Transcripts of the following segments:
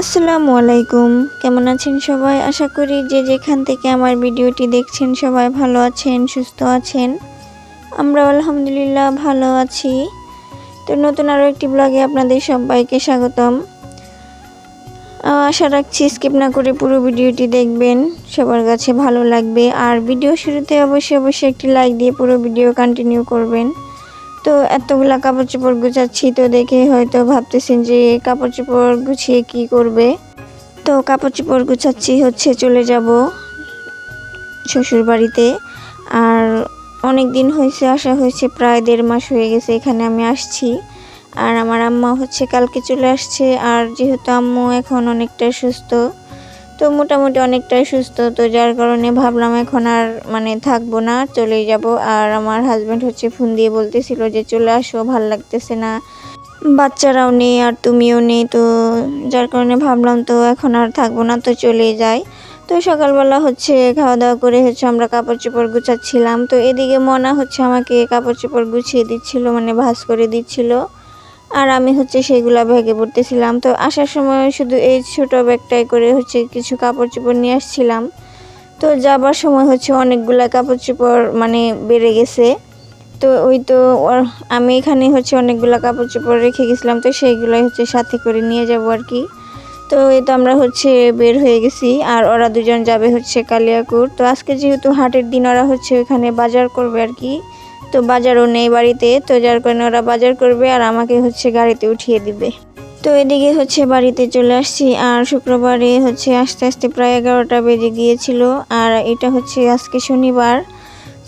আসসালামু আলাইকুম। কেমন আছেন সবাই? আশা করি যে যেখান থেকে আমার ভিডিওটি দেখছেন সবাই ভালো আছেন, সুস্থ আছেন। আমরা আলহামদুলিল্লাহ ভালো আছি। তো নতুন আরও একটি ব্লগে আপনাদের সবাইকে স্বাগতম। আশা রাখছি স্কিপ না করে পুরো ভিডিওটি দেখবেন। সবার কাছে ভালো লাগবে। আর ভিডিও শুরুতে অবশ্যই অবশ্যই একটি লাইক দিয়ে পুরো ভিডিও কন্টিনিউ করবেন। তো এতগুলা কাপড় চোপড় গুছাচ্ছি তো দেখে হয়তো ভাবতেছেন যে কাপড় চোপড় গুছিয়ে কি করবে? তো কাপড় চোপড় গুছাচ্ছি, হচ্ছে চলে যাব শ্বশুর বাড়িতে আর অনেক দিন হয়েছে আসা হয়েছে প্রায় দেড় মাস হয়ে গেছে এখানে আমি আসছি। আর আমার আম্মা হচ্ছে কালকে চলে আসছে, আর যেহেতু আম্মু এখন অনেকটা সুস্থ তো মোটামুটি অনেকটাই সুস্থ। তো যার কারণে ভাবলাম এখন আর মানে থাকব না চলে যাব। আর আমার হাজব্যান্ড হচ্ছে ফোন দিয়ে বলতেছিল যে, চলে আসো, ভালো লাগতেছে না। বাচ্চারাও নেই আর তুমিও নেই। তো যার কারণে ভাবলাম তো এখন আর থাকব না, তো চলে যাই। তো সকালবেলা হচ্ছে খাওয়া দাওয়া করে হচ্ছে আমরা কাপড় চোপড় গুছাচ্ছিলাম। তো এদিকে মনা হচ্ছে আমাকে কাপড় চোপড় গুছিয়ে দিচ্ছিল মানে ভাঁজ করে দিচ্ছিল। আর আমি হচ্ছে সেগুলা ব্যাগে পড়তেছিলাম। তো আসার সময় শুধু এই ছোট ব্যাগটাই করে হচ্ছে কিছু কাপড় চোপড় নিয়ে আসছিলাম। তো যাবার সময় হচ্ছে অনেকগুলা কাপড় চোপড় মানে বেড়ে গেছে। তো ওই তো আমি এখানে হচ্ছে অনেকগুলা কাপড় চোপড় রেখে গেছিলাম। তো সেইগুলাই হচ্ছে সাথে করে নিয়ে যাব আর কি। তো এই তো আমরা হচ্ছে বের হয়ে গেছি। আর ওরা দুজন যাবে হচ্ছে কালিয়াকুর। তো আজকে যেহেতু হাটের দিন, ওরা হচ্ছে ওখানে বাজার করবে আর কি। তো বাজারও নেই বাড়িতে, তো যার কারণে ওরা বাজার করবে আর আমাকে হচ্ছে গাড়িতে উঠিয়ে দিবে। তো এদিকে হচ্ছে বাড়িতে চলে আসছি আর শুক্রবারে হচ্ছে আস্তে আস্তে প্রায় এগারোটা বেজে গিয়েছিল আর এটা হচ্ছে আজকে শনিবার।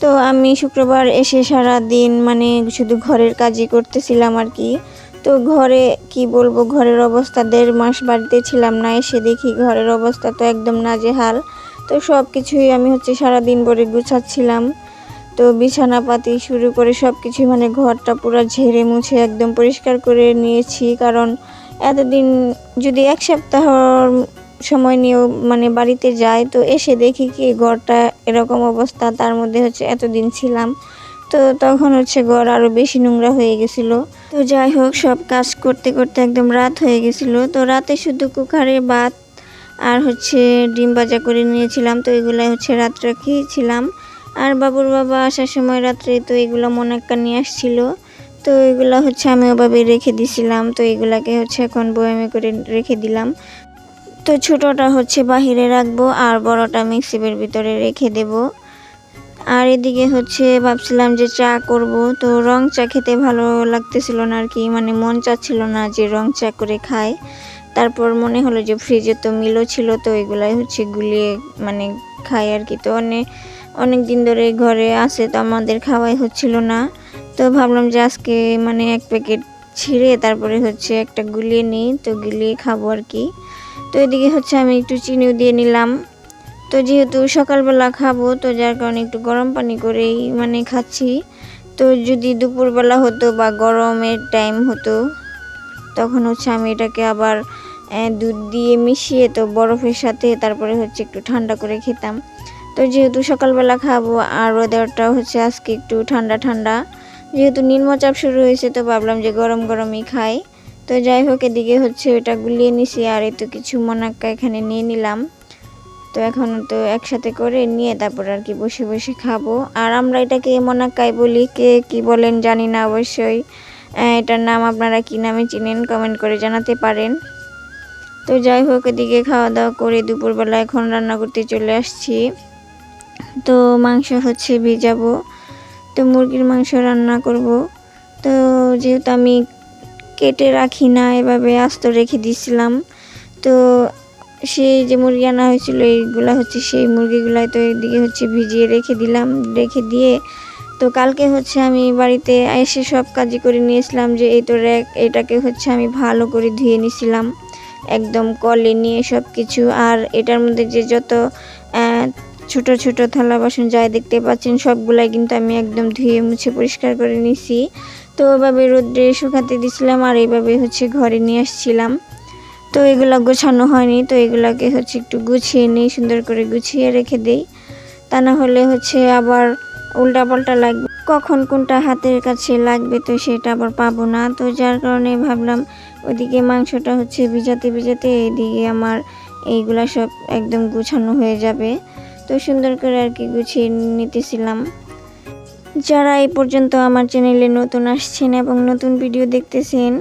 তো আমি শুক্রবার এসে সারা দিন মানে শুধু ঘরের কাজই করতেছিলাম আর কি। তো ঘরে কি বলব, ঘরের অবস্থা দেড় মাস বাড়িতে ছিলাম না, এসে দেখি ঘরের অবস্থা তো একদম নাজেহাল। তো সব কিছুই আমি হচ্ছে সারা দিন ভরে গুছাচ্ছিলাম। তো বিছানা পাতি শুরু করে সব কিছু মানে ঘরটা পুরো ঝেড়ে মুছে একদম পরিষ্কার করে নিয়েছি। কারণ এতদিন যদি এক সপ্তাহ সময় নিয়েও মানে বাড়িতে যাই, তো এসে দেখি কি ঘরটা এরকম অবস্থা, তার মধ্যে হচ্ছে এতদিন ছিলাম। তো তখন হচ্ছে ঘর আরও বেশি নোংরা হয়ে গেছিল। তো যাই হোক, সব কাজ করতে করতে একদম রাত হয়ে গেছিল। তো রাতে শুধু কুকারে ভাত আর হচ্ছে ডিম ভাজা করে নিয়েছিলাম। তো এগুলাই হচ্ছে রাত্রে খেয়েছিলাম। আর বাবুর বাবা আসার সময় রাত্রে তো এগুলো মনাক্কা নিয়ে আসছিল। তো এগুলো হচ্ছে আমি ওভাবে রেখে দিছিলাম। তো এগুলাকে হচ্ছে এখন বয়ামে করে রেখে দিলাম। তো ছোটোটা হচ্ছে বাহিরে রাখব আর বড়টা মিক্সিপের ভিতরে রেখে দেব। আর এদিকে হচ্ছে ভাবছিলাম যে চা করব। তো রং চা খেতে ভালো লাগতেছিল না আর কি। মানে মন চাচ্ছিল না যে রং চা করে খায় তারপর মনে হলো যে ফ্রিজে তো মিলও ছিল, তো এগুলাই হচ্ছে গুলিয়ে মানে খাই আর কি। তো অনেক অনেক দিন ধরে ঘরে আছে, তো আমাদের খাওয়াই হচ্ছিল না। তো ভাবলাম যে আজকে মানে এক প্যাকেট ছিঁড়ে তারপরে হচ্ছে একটা গুলিয়ে নিই, তো গুলিয়ে খাব আর কি। তো এদিকে হচ্ছে আমি একটু চিনিও দিয়ে নিলাম। তো যেহেতু সকালবেলা খাব, তো যার কারণে একটু গরম পানি করেই মানে খাচ্ছি। তো যদি দুপুরবেলা হতো বা গরমের টাইম হতো, তখন হচ্ছে আমি এটাকে আবার দুধ দিয়ে মিশিয়ে তো বরফের সাথে তারপরে হচ্ছে একটু ঠান্ডা করে খেতাম। তো যেহেতু সকালবেলা খাব আর ওয়েদারটা হচ্ছে আজকে একটু ঠান্ডা ঠান্ডা, যেহেতু নিম্নচাপ শুরু হয়েছে তো ভাবলাম যে গরম, গরমই খাই। তো যাই হোক, এদিকে হচ্ছে ওটা গুলিয়ে নিছি আর এই তো কিছু মনাক্কা এখানে নিয়ে নিলাম। তো এখন তো একসাথে করে নিয়ে তারপর আর কি বসে বসে খাব। আর আমরা এটাকে মনাক্কাই বলি কে কি বলেন জানি না অবশ্যই। এটার নাম আপনারা কি নামে চিনেন কমেন্ট করে জানাতে পারেন। তো যাই হোক, এদিকে খাওয়া দাওয়া করে দুপুরবেলা এখন রান্না করতে চলে আসছি। তো মাংস হচ্ছে ভিজাবো, তো মুরগির মাংস রান্না করব। তো যেহেতু আমি কেটে রাখি না, এভাবে আস্ত রেখে দিয়েছিলাম তো সেই যে মুরগি আনা হয়েছিল, এইগুলা হচ্ছে সেই মুরগিগুলাই তো এদিকে হচ্ছে ভিজিয়ে রেখে দিলাম, রেখে দিয়ে। তো কালকে হচ্ছে আমি বাড়িতে এসে সব কাজই করে নিয়েছিলাম যে, এই তো র্যাক এটাকে হচ্ছে আমি ভালো করে ধুয়ে নিয়েছিলাম একদম কলে নিয়ে সব কিছু আর এটার মধ্যে যে যত ছোট ছোট থালা বাসন যাই দেখতে পাচ্ছেন, সবগুলাই কিন্তু আমি একদম ধুয়ে মুছে পরিষ্কার করে নিছি। তো ওইভাবে রোদ্রে শুকাতে দিছিলাম আর এইভাবে হচ্ছে ঘরে নিয়ে আসছিলাম। তো এগুলো গোছানো হয়নি, তো এগুলাকে হচ্ছে একটু গুছিয়ে নিই, সুন্দর করে গুছিয়ে রেখে দেই। তা না হলে হচ্ছে আবার উল্টা পাল্টা লাগবে। কখন কোনটা হাতের কাছে লাগবে তো সেটা আবার পাবো না। তো যার কারণে ভাবলাম ওদিকে মাংসটা হচ্ছে ভিজাতে ভিজাতে এদিকে আমার এইগুলা সব একদম গুছানো হয়ে যাবে। তো সুন্দর করে আর কি গুছিয়ে নিতেছিলাম। যারা এই পর্যন্ত আমার চ্যানেলে নতুন আসছেন এবং নতুন ভিডিও দেখতেছেন,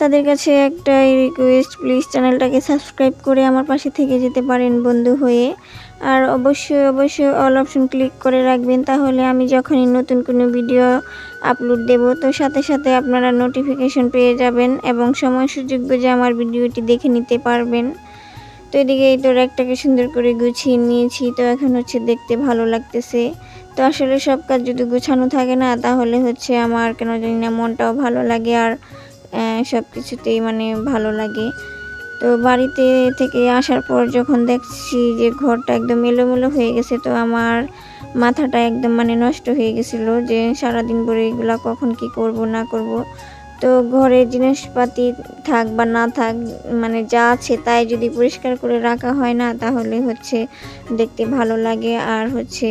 তাদের কাছে একটাই রিকোয়েস্ট প্লিজ চ্যানেলটাকে সাবস্ক্রাইব করে আমার পাশে থেকে যেতে পারেন বন্ধু হয়ে। আর অবশ্যই অবশ্যই অল অপশন ক্লিক করে রাখবেন, তাহলে আমি যখনই নতুন কোনো ভিডিও আপলোড দেব, তো সাথে সাথে আপনারা নোটিফিকেশন পেয়ে যাবেন এবং সময় সুযোগ বুঝে আমার ভিডিওটি দেখে নিতে পারবেন। তো এদিকে এই তোর একটাকে সুন্দর করে গুছিয়ে নিয়েছি, তো এখন হচ্ছে দেখতে ভালো লাগতেছে। তো আসলে সব কাজ যদি গুছানো থাকে না, তাহলে হচ্ছে আমার কেন জানি না মনটাও ভালো লাগে আর সব কিছুতেই মানে ভালো লাগে। তো বাড়িতে থেকে আসার পর যখন দেখছি যে ঘরটা একদম এলোমেলো হয়ে গেছে, তো আমার মাথাটা একদম মানে নষ্ট হয়ে গেছিল যে সারাদিন পরে এগুলা কখন কি করব, না করব। তো ঘরের জিনিসপাতি থাক বা না থাক মানে যা আছে তাই যদি পরিষ্কার করে রাখা হয় না, তাহলে হচ্ছে দেখতে ভালো লাগে। আর হচ্ছে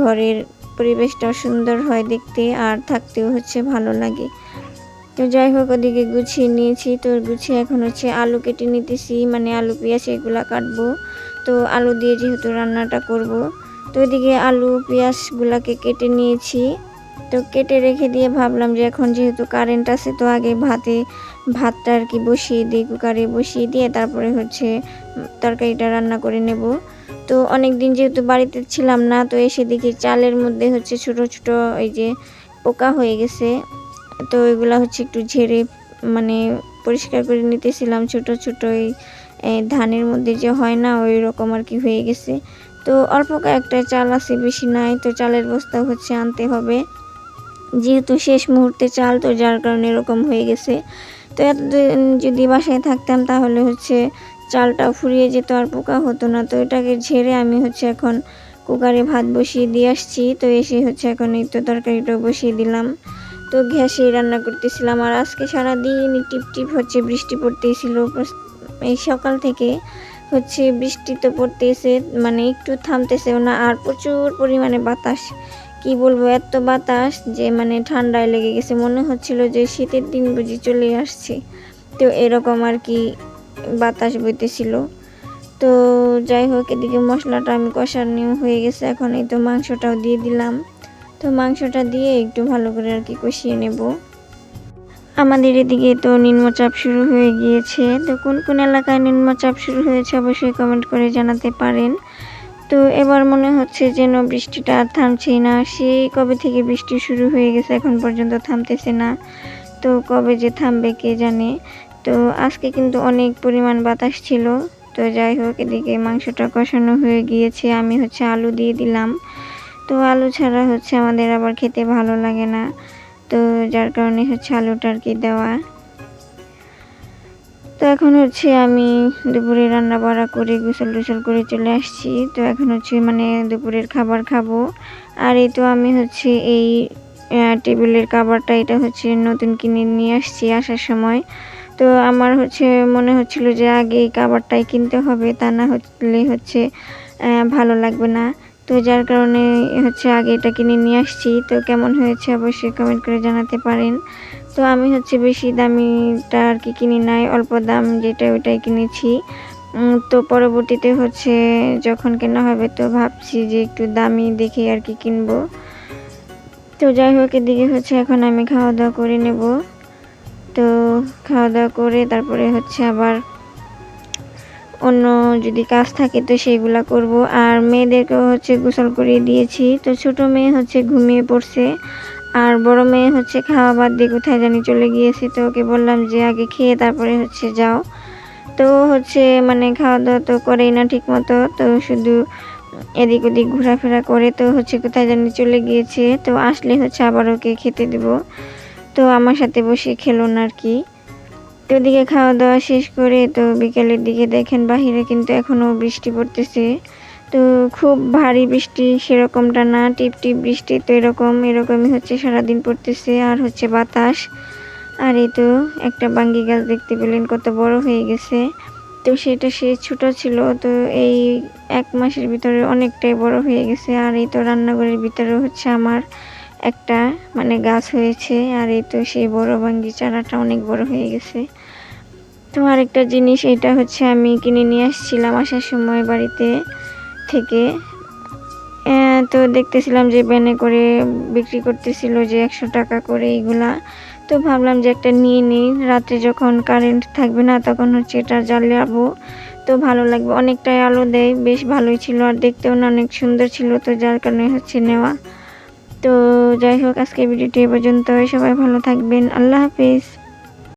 ঘরের পরিবেশটাও সুন্দর হয় দেখতে আর থাকতেও হচ্ছে ভালো লাগে। তো যাই হোক, ওদিকে গুছিয়ে নিয়েছি। তো গুছিয়ে এখন হচ্ছে আলু কেটে নিতেছি। মানে আলু, পেঁয়াজ এগুলা কাটবো। তো আলু দিয়ে যেহেতু রান্নাটা করব, তো ওইদিকে আলু, পেঁয়াজগুলাকে কেটে নিয়েছি। তো কেটে রেখে দিয়ে ভাবলাম যে এখন যেহেতু কারেন্ট আছে, তো আগে ভাতে, ভাতটা আর কি বসিয়ে দিই কুকারে বসিয়ে দিয়ে তারপরে হচ্ছে তরকারিটা রান্না করে নেব। তো অনেক দিন যেহেতু বাড়িতে ছিলাম না, তো এসে দেখি চালের মধ্যে হচ্ছে ছোট ছোট ওই যে পোকা হয়ে গেছে। তো এগুলা হচ্ছে একটু ঝেড়ে মানে পরিষ্কার করে নিতেছিলাম, ছোট ছোট ওই ধানের মধ্যে যে হয় না, ওই রকম আর কি হয়ে গেছে। তো অল্প কয়েকটা চাল আছে, বেশি নাই, তো চালের বস্তা হচ্ছে আনতে হবে। যেহেতু শেষ মুহূর্তে চাল তো যার কারণে এরকম হয়ে গেছে। তো এতদিন যদি বাসায় থাকতাম তাহলে হচ্ছে চালটা ফুরিয়ে যেত আর পোকা হতো না। তো এটাকে ঝেড়ে আমি হচ্ছে এখন কুকারে ভাত বসিয়ে দিয়ে আসছি। তো এসে হচ্ছে এখন এই তো তরকারিটাও বসিয়ে দিলাম। তো গ্যাসে রান্না করতেছিলাম। আর আজকে সারাদিন টিপ টিপ হচ্ছে বৃষ্টি পড়তেছিল। এই সকাল থেকে হচ্ছে বৃষ্টি তো পড়তেছে মানে একটু থামতেছেও না। আর প্রচুর পরিমাণে বাতাস। কি বলব, এত বাতাস যে মানে ঠান্ডায় লেগে গেছে। মনে হচ্ছিল যে শীতের দিন বুঝি চলে আসছে। তো এরকম আর কি বাতাস বইতেছিল। তো যাই হোক, এদিকে মশলাটা আমি কষানো হয়ে গেছে। এখন এই তো মাংসটাও দিয়ে দিলাম। তো মাংসটা দিয়ে একটু ভালো করে আর কি কষিয়ে নেব। আমাদের এদিকে তো নিম্নচাপ শুরু হয়ে গিয়েছে। তো কোন কোন এলাকায় নিম্নচাপ শুরু হয়েছে অবশ্যই কমেন্ট করে জানাতে পারেন। তো এবার মনে হচ্ছে যেন বৃষ্টিটা আর থামছেই না। সেই কবে থেকে বৃষ্টি শুরু হয়ে গেছে এখন পর্যন্ত থামতেছে না। তো কবে যে থামবে কে জানে। তো আজকে কিন্তু অনেক পরিমাণ বাতাস ছিল। তো যাই হোক, এদিকে মাংসটা কষানো হয়ে গিয়েছে। আমি হচ্ছে আলু দিয়ে দিলাম। তো আলু ছাড়া হচ্ছে আমাদের আবার খেতে ভালো লাগে না। তো যার কারণে হচ্ছে আলুটা আর কি দেওয়া। তো এখন হচ্ছে আমি দুপুরে রান্না বাড়া করে গোসল টোসল করে চলে আসছি। তো এখন হচ্ছে মানে দুপুরের খাবার খাব। আর এই তো আমি হচ্ছে এই টেবিলের কাবারটা এটা হচ্ছে নতুন কিনে নিয়ে আসছি আসার সময়। তো আমার হচ্ছে মনে হচ্ছিল যে আগে এই কাবারটাই কিনতে হবে, তা না হলে হচ্ছে ভালো লাগবে না। তো যার কারণে হচ্ছে আগে এটা কিনে নিয়ে আসছি। তো কেমন হয়েছে অবশ্যই কমেন্ট করে জানাতে পারেন। তো আমি হচ্ছে বেশি দামিটা আর কি কিনি নাই, অল্প দাম যেটা ওইটাই কিনেছি। তো পরবর্তীতে হচ্ছে যখন কেনা হবে তো ভাবছি যে একটু দামি দেখে আর কি কিনবো। তো যাই হোক, এদিকে হচ্ছে এখন আমি খাওয়া দাওয়া করে নেব। তো খাওয়া দাওয়া করে তারপরে হচ্ছে আবার অন্য যদি কাজ থাকে তো সেইগুলা করব। আর মেয়েদেরকেও হচ্ছে গোসল করিয়ে দিয়েছি। তো ছোট মেয়ে হচ্ছে ঘুমিয়ে পড়ছে। আর বড় মেয়ে হচ্ছে খাওয়া বাদ দিয়ে কোথায় জানি চলে গিয়েছে। তো ওকে বললাম যে আগে খেয়ে তারপরে হচ্ছে যাও। তো হচ্ছে মানে খাওয়া দাওয়া তো করেই না ঠিক মতো তো শুধু এদিক ওদিক ঘোরাফেরা করে তো হচ্ছে কোথায় জানি চলে গিয়েছে। তো আসলে হচ্ছে আবার ওকে খেতে দেব। তো আমার সাথে বসে খেলো না আর কি। তো ওদিকে খাওয়া দাওয়া শেষ করে তো বিকেলের দিকে দেখেন বাহিরে কিন্তু এখনও বৃষ্টি পড়তেছে। তো খুব ভারী বৃষ্টি সেরকমটা না, টিপ টিপ বৃষ্টি তো এরকম, এরকমই হচ্ছে সারাদিন পড়তেছে। আর হচ্ছে বাতাস, আর এই তো একটা বাঙ্গি গাছ দেখতে পেলেন কত বড় হয়ে গেছে। তো সেটা সে ছোট ছিল, তো এই এক মাসের ভিতরে অনেকটাই বড় হয়ে গেছে। আর এই তো রান্নাঘরের ভিতরে হচ্ছে আমার একটা মানে গাছ হয়েছে। আর এই তো সেই বড় বাঙ্গি চারাটা অনেক বড় হয়ে গেছে। তো আরেকটা জিনিস, এটা হচ্ছে আমি কিনে নিয়ে আসছিলাম আসার সময় বাড়িতে থেকে। তো দেখতেছিলাম যে ব্যানে করে বিক্রি করতেছিল যে একশো টাকা করে এইগুলা। তো ভাবলাম যে একটা নিয়ে নিই। রাতে যখন কারেন্ট থাকবে না, তখন হচ্ছে এটা জ্বালাবো। তো ভালো লাগবে। অনেকটাই আলো দেয়। বেশ ভালোই ছিল আর দেখতেও না অনেক সুন্দর ছিল তো যার কারণে হচ্ছে নেওয়া। তো যাই হোক আজকে ভিডিওটি এ পর্যন্ত সবাই ভালো থাকবেন। আল্লাহ হাফিজ।